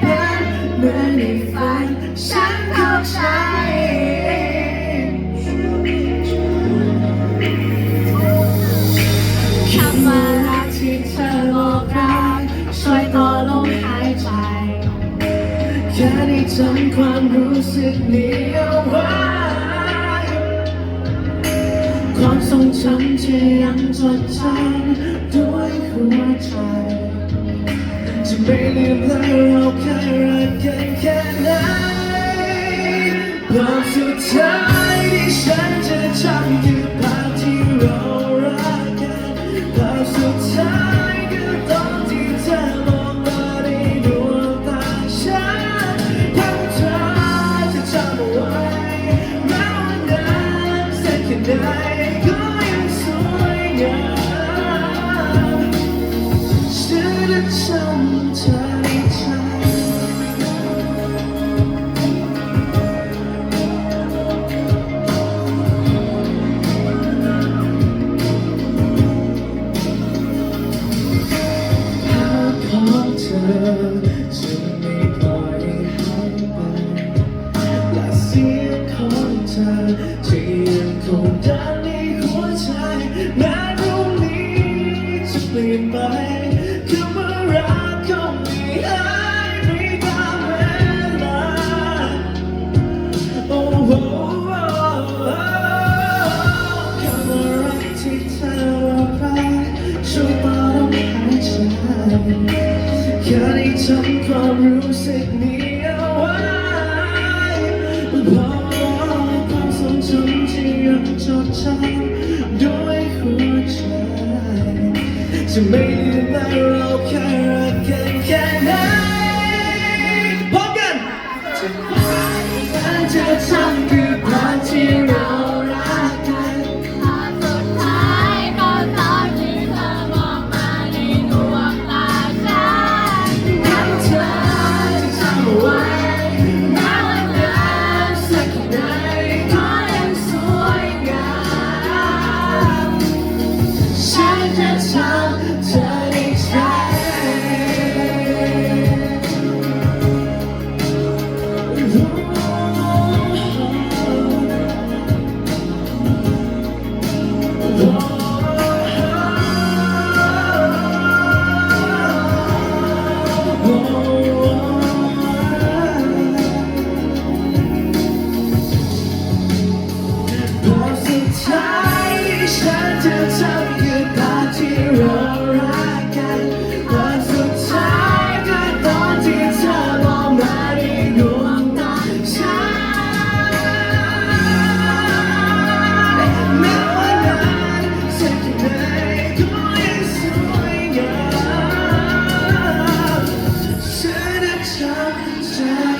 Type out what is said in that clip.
เป็นเมื่อในฝันฉันเข้าใจคำว่ารักที่เธอบอกรักช่วยต่อลมหายใจแค่ได้จำความรู้สึกนี้เอาไว้ความทรงจำจะยังจดจำด้วยหัวใจ จะไม่ลืมเลยเราเคยรักกันแค่ไหนภาพสุดท้ายที่ฉันจะจำคือภาพที่เรารักกันภาพสุดท้ายคือตอนที่เธอมองมาในดวงตาฉันภาพเธอจะจำเอาไว้แม้ว่านานสักแค่ไหนก็ยังสวยงามฉันจ ที่ยังคงดังในหัวใจแม้พนี้จะเปลี่ยนไปคำว่ารักคงไม่หายไมเวลาโอ้โหคำว่ารักที่เธอเอาไปช่วยต่อลหายใจแค่ได้ทำความรู้สึกนี้ ใจด้วยหัวใจจะไม่ 一切